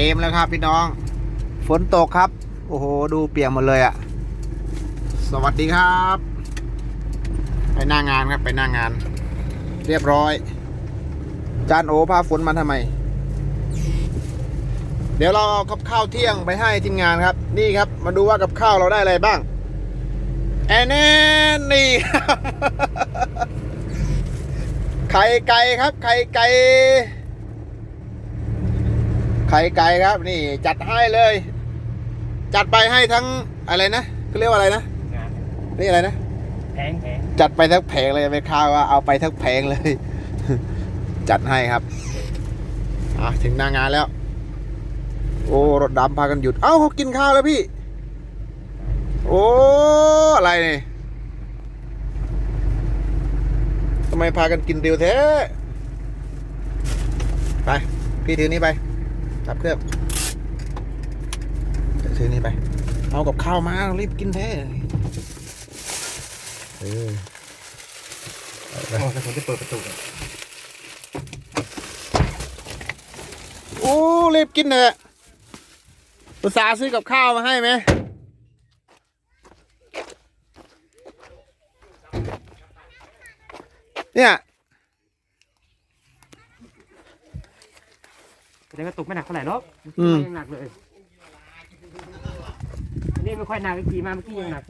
เกมแล้วครับพี่น้อง ฝนตกครับ โอ้โห ดูเปียกหมดเลยอะ่ะ สวัสดีครับ ไปหน้างานครับไปหน้างาน เรียบร้อย จานโอพาฝนมาทำไม เดี๋ยวเราเอากับข้าวเที่ยงไปให้ทีมงานครับ นี่ครับ มาดูว่ากับข้าวเราได้อะไรบ้างแอนแอนนี่ไข่ไก่ครับไข่ไก่ ไข่ไก่ครับ นี่จัดให้เลย จัดไปให้ทั้งอะไรนะเขาเรียกว่าอะไรนะงานนี่อะไรนะแพงแพงจัดไปทั้งแผงเลยไม่ข้าวว่าเอาไปทั้งแผงเลย จัดให้ครับอะถึงหน้างานแล้ว โอ้รถดำพากันหยุด เอ้าเขากินข้าวแล้วพี่ โอ้อะไรนี่ทำไมพากันกินเร็วแท้ไป พี่ถือนี้ไป จับเครื่องถือนี้ไป เอากับข้าวมา รีบกินแท้เออโอ้แต่ผมจะเปิดประตูก่อนโอ้รีบกินเถอะอุตส่าห์ซื้อกับข้าวมาให้ไหมเนี่ย แต่กระตุกไม่หนักเท่าไหร่หรอกอืม ยังหนักเลยอันนี่ไม่ค่อยหนักขี่มาเมื่อกี้ยังหนัก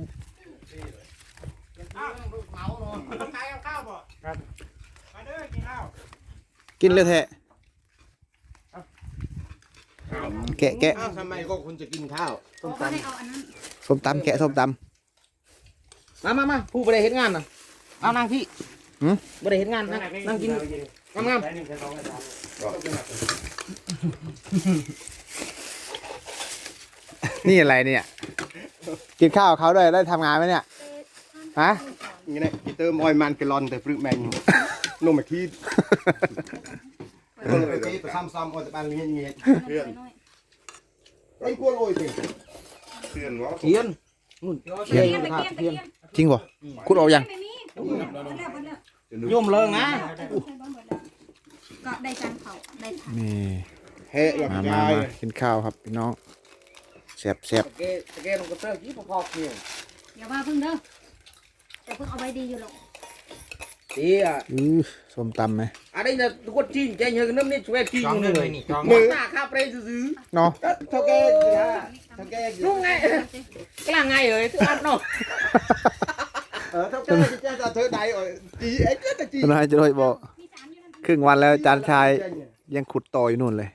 กินเลยแทะแกะแกะอ้าวทำไมก็คุณจะกินข้าวส้มตให้เอาอันนั้นส้มตำแกะส้มตำมามามาผู้บริเห็นงานนะเอานั่งพี่หืม บริเห็นงานนั่งนั่งกิน งามงามำนี่อะไรเนี่ย กินข้าวกับเขาด้วยได้ทำงานไหมเนี่ย ฮะอย่างนี้กิเตอร์มอยมันกลอนแต่ฟรึกแมงนุ่มมาคีดเออที่ไปซ้ำๆเอาแต่บ้านเงี้ยเงี้ยเพื่อนน้อยไอ้กลัวโรยสิเทียนวะเทียนนู่นๆเทียนไปเทียนไปเทียนจริงป่ะคุณเอายังไม่มีหมดแล้วหมดแล้วโยมเลิงนะ ก็ได้จานเขาได้ถาดนี่เฮ้ยหลับมาใจมามากินข้าวครับพี่น้องแซ่บแซ่บเกตะเกมันก็เตอร์ยี่ปอกเนี่ยอย่าว่าเพิ่งเด้อแต่เพิ่งเอาไว้ดีอยู่หรอกดีอะอื้อส้มตำไหมอันนี้นะทุกคนจีนแกงเฮกน้ำนี่ช่วยจีนเลยนี่มือหน้าข้าเปรย์ซื้อเนาะเท่าแกเท่าแกนุ่งไงกลางไงเอ้ยทุกอันเนาะเออเท่าแกจะจะเธอใดเอ้ยจีไอ้เจ้าตะจีคุณนายจะโดยบอกมีจานอยู่นั่น ครึ่งวันแล้วจานชายยังขุดต่ออยู่นู่นเลย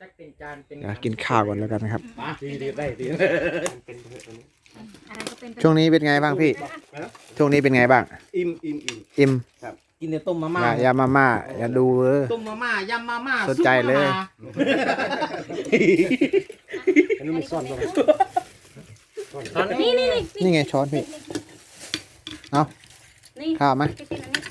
จักเป็นจานเป็นเดี๋ยวกินข้าวก่อนแล้วกันนะครับดีดีได้ดีเป็นเถอะตัวนี้อะไรก็เป็นไปช่วงนี้เป็นไงบ้างพี่ ช่วงนี้เป็นไงบ้าง อิ่มอิ่มอิ่มอิ่มกินแต่ต้มมาม่า อย่าอย่ามาม่าอย่าดูเออ ต้มมาม่ายำมาม่าสนใจเลยอันนี้มีซ่อนด้วยนี่นี่นี่นี่ไงช้อนพี่ เอานี่ข้าวไหมไปกินอันนี้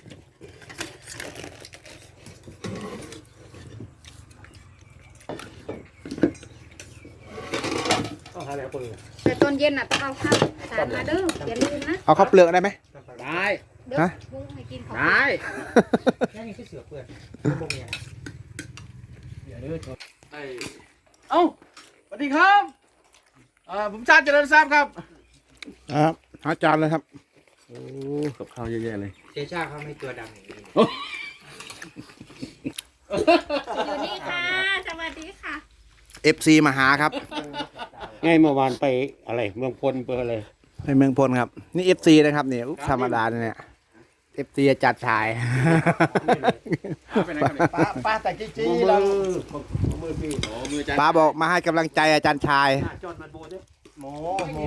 ต้องหาแล้วคนอื่นแต่ตอนเย็นน่ะต้องเอาข้าวสารมาเด้ออย่าลืมนะเอาข้าวเปลือกได้ไหม ได้เดี๋ยวฮะ บุ้งให้กินของได้แค่นี้คือเสือเปื่อนพวกเนี้ยเดี๋ยวเด้อชนเอ้าสวัสดีครับอ่าผมชาติเจริญทรัพย์ครับครับหาจานเลยครับโอ้กับข้าวเยอะๆเลยเจชาเขาไม่ตัวดำอย่างนี้อยู่นี่ค่ะสวัสดีค่ะ FC มาหาครับ ไงเมื่อวานไปอะไร เมืองพลเบอร์อะไร ไปเมืองพลครับ นี่ FC นะครับเนี่ยอุ๊ยธรรมดาเนี่ย FC จะจัดฉายป้าป้าแต่จีจีเรามือพี่โอ้มือจานป้าบอกมาให้กำลังใจอาจารย์ชาย จอดมันโบด้วยโมโม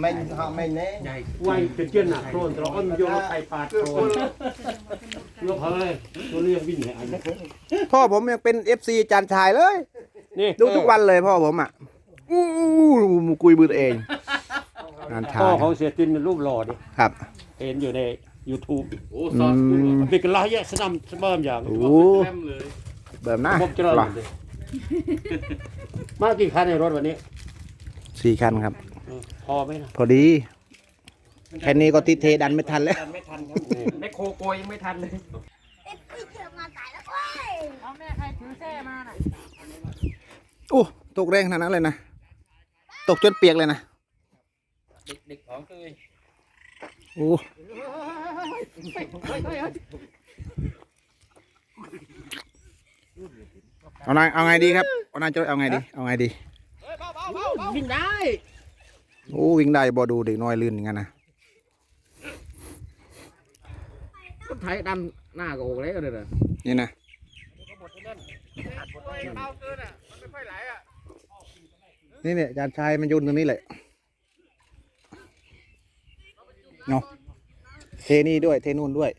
ไม่ไม่แน่ใหญ่ไว้เป็นเจ้าหน้าโครนตรอนโยนไปปาดโครนยกเฮ้ยตัวเรียกวิ่งเนี่ยอันนี้พ่อผมยังเป็น FC อาจารย์ชายเลย นี่ดูทุกวันเลยพ่อผมอะ อู้มูกุยมือตัวเองอาจารย์ชาพ่อยเขาเสียจินเป็นรูปหล่อดิครับ เห็นอยู่ใน YouTube อืมเป็นกันลายแยะสนามสบามอย่าง โอ้เบิ่มหน้าผมจะเล่าเลยมากี่คันในรถวันนี้ สี่คันครับ เออพอไหมนะพอดี แค่นี้ก็ติดเทดันไม่ทันแล้ว ไม่ทันครับแม่โคโกยยังไม่ทันเลย เอาแม่ใครถือแส้มาน่ะ โอ้ ตกแรงขนาดนั้นเลยนะ ตกจนเปียกเลยนะเด็กเด็กของตัวเองโอ้เอาไงเอาไงดีครับเอานายจะเอาไงดี เอาไงดีวิ่งได้โอ้วิ่งได้บอดูเด็กน้อยลื่นอย่างนั้นนะก็ไทยดันหน้าก็โอกแล้วเด้อนี่นะ นี่เนี่ยอาจารย์ชายมันโยนตรงนี้แหละเนาะเทนี่ด้วย เทนู่นด้วย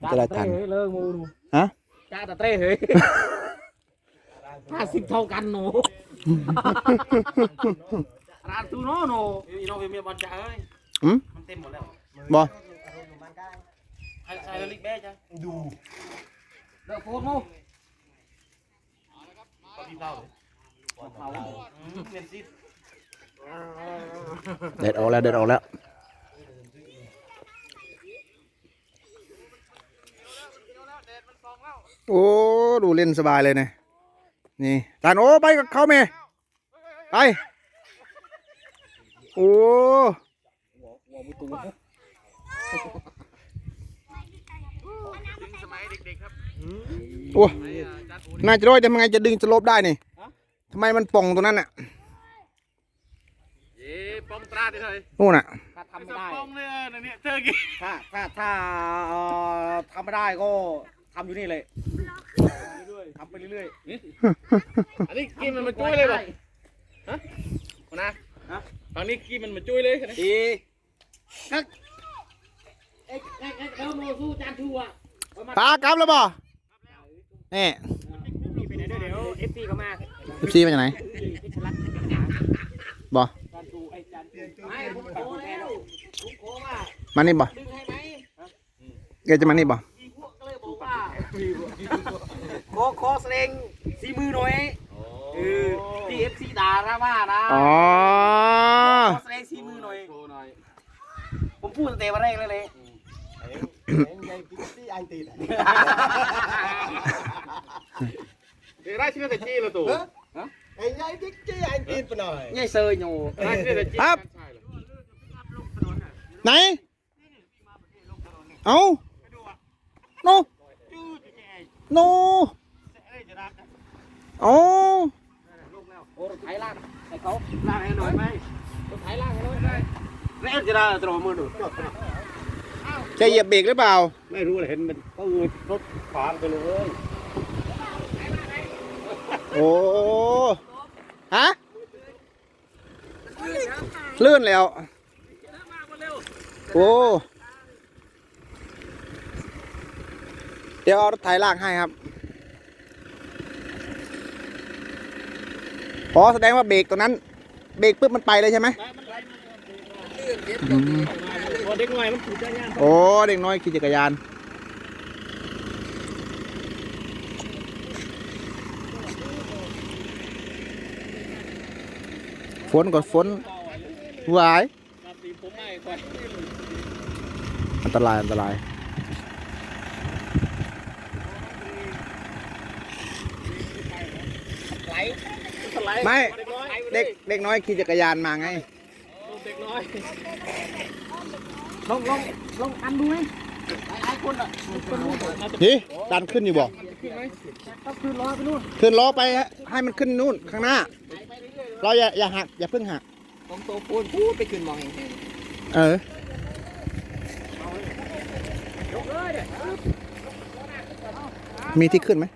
มันจะได้ทันเลิกมูฮะจ้าตะเต้เฮ้ยห้าสิบเท่ากันหนูร้านตูโนโนอีน้องเมียบอลจ้าเอ้ยอืมมันเต็มหมดแล้วบอใครใครแล้วลิกแม่จ้ะเลิกโพสโมก็พี่ เด็ดออกแล้วเด็ดออกแล้วโอ้ดูเล่นสบายเลยเนี่ยนี่จานโอ้ไปกับเขาเมย์ไปโอ้โอ้น่าจะร้อยทำไงจะดึงสโลปได้นี่ ทำไมมันป่องตรงนั้นน่ะเย้ป้อมตราดิเฮ้ยนู่นน่ะ ถ้าทำไม่ได้ป้อมเลยนะเนี่ยเธอกี่ถ้าถ้าถ้าเอ่อทำไม่ได้ก็ทำอยู่นี่เลยทำไปเรื่อยอันนี้กินมันมาจุ้ยเลยป่ะฮะนะฮะตอนนี้กินมันมาจุ้ยเลยนะๆดีก็เอ็กเอ็กเอ็กเอลโนสู้จานชูอะปลากลับแล้วบ่นี่ไปไหนเดี๋ยวเอฟซีเขามา เอฟซีมาจากไหนบ่จานชูไอ้จานชูไม่ผมโคแล้วผมโคว่ามานี่บ่ดึงให้ไหมแกจะมานี่บ่มีพวกก็เลยบอกว่าโคโคแสดงสีมือหน่อยเออที่เอฟซีด่านะว่านะอ๋อโคแสดงสีมือหน่อยโชว์หน่อย ผมพูดตั้งแต่วันแรกเลยเลยเดี๋ยวได้ชื่อแต่จี้ละตัว ง่ายเซยอยู่ได้ชื่อแต่จี้ครับ ไหน เอาโนโนโอ้โอ้รถไถลากให้เขาลากให้หน่อยไหมรถไถลากให้หน่อยไหมแล้วจะได้ตรอมือดูแกเหยียบเบรกหรือเปล่า ไม่รู้เลยเห็นมันก็รถขวางไปเลย โอ้ฮะลื่นแล้ว โอ้ เดี๋ยวเอารถไถลากให้ครับ อ๋อ แสดงว่าเบรกตรงนั้น เบรกปุ๊บมันไปเลยใช่ไหมพอเด็กหน่อยมันถูกใจงาน โอ้ เด็กน้อยขี่จักรยาน นก่อนฝนหวายตีผมไม่ค่อยอันตรายอันตรายไม่เด็กเด็กน้อยขี่จักรยานมาไงเด็กน้อยลงลงลงอันดูไหมหลายคนอะนี่ดันขึ้นอยู่บ่ก็คือล้อไปนู่นขึ้นล้อไปฮะให้มันขึ้นนู่นข้างหน้า เราอย่าอย่าหัก อย่าเพิ่งหักตรงโตปูนพูดไปขึ้นมองเห็นเออมีที่ขึ้นไหม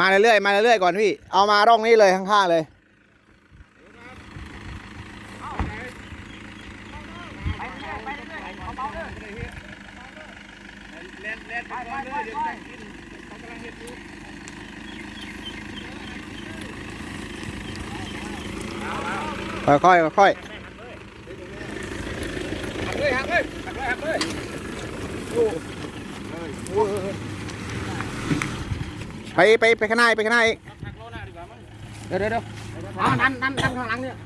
มาเรื่อยๆมาเรื่อยๆก่อนพี่ เอามาร่องนี้เลยข้างๆเลย ค่อยๆค่อยๆไปไปไปข้างหน้าอีกไปข้างหน้าอีกเดี๋ยวเดี๋ยวเดี๋ยวอ๋อนั่นนั่นนั่นข้างหลังเนี่ย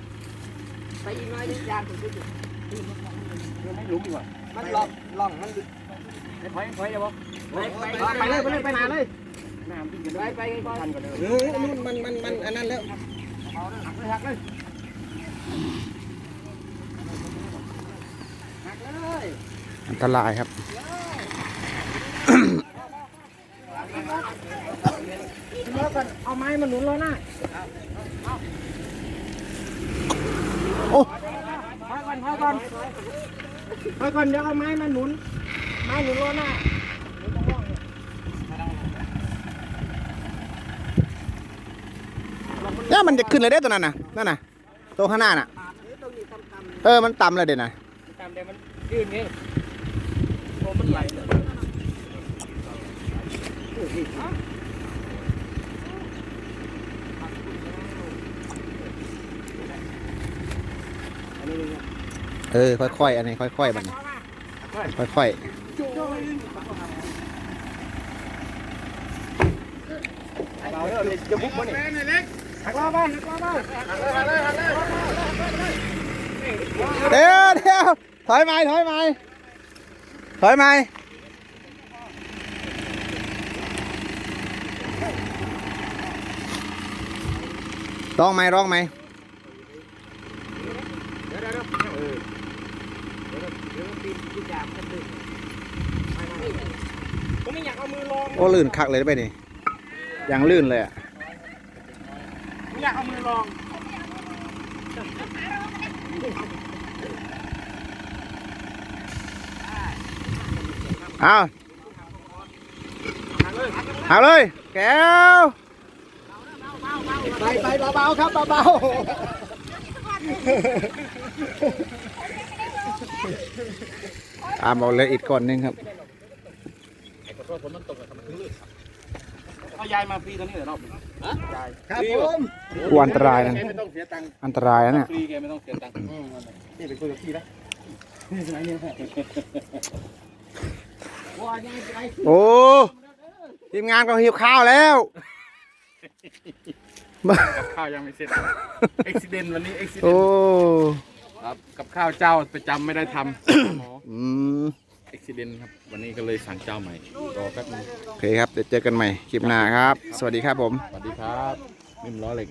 ไปอีกหน่อยนี่ยางถึงจุดไม่รู้ดีกว่า มันล่องล่องมันไปไปไปอย่าบอกไปเลยไปเลยไปนานเลยไปไปกันก่อนเลยนู่นมันมันมันอันนั้นแล้วหักเลยหักเลยหักเลยอันตรายครับเอาไม้มาหนุนล้อหน้าโอ้ถอยก่อนถอยก่อน ถอยก่อนเดี๋ยวเอาไม้มาหนุน ไม้หนุนล้อหน้าเนี่ยมันจะขึ้นเลยได้ตัวนั้นน่ะ นั่นน่ะ ตัวข้างหน้าน่ะ เออ มันต่ำเลยเด่นน่ะตามเดี๋ยวมันยืนนี่โอ้มันไหล เออ ค่อยๆ อันนี้ค่อยๆมันค่อยเราเด้อจะบุกมานี่หักล้อบ้านหักล้อบ้านๆเดี๋ยวเดี๋ยวถอยไหมถอยไหมถอยไหมร้องไหม ร้องไหมผมไม่อยากเอามือลองโอ้ลื่นคักเลยได้ไปนี่ยังลื่นเลยอะไม่อยากเอามือลองเอาเอาเลย แก้ว ไปไปเบาๆครับเบา ตามเอาเลยอีกก่อนหนึงครับขอโทษฝนมันตกอะทำไมถึงลื่นเอายายมาฟรีตอนนี้เหรอรอบยายๆครับผมกลัวอันตรายนะแกไม่ต้องเสียตังค์อันตรายนะเนี่ยฟรีแกไม่ต้องเสียตังค์นี่เป็นคุยกับพี่นะนี่สมัยนี้ว่ายังไงโอ้ทีมงานก็หิวข้าวแล้วกับข้าวยังไม่เสร็จเอ็กซิเดนวันนี้เอ็กซิเดโอ้น ครับกับข้าวเจ้าประจำไม่ได้ทำอืมเอ็กซิเดนครับ วันนี้ก็เลยสั่งเจ้าใหม่รอแป๊บนึงโอเคครับเดี๋ยวเจอกันใหม่คลิปหน้าครับ สวัสดีครับผม สวัสดีครับนิ่มล้อเหล็กนะ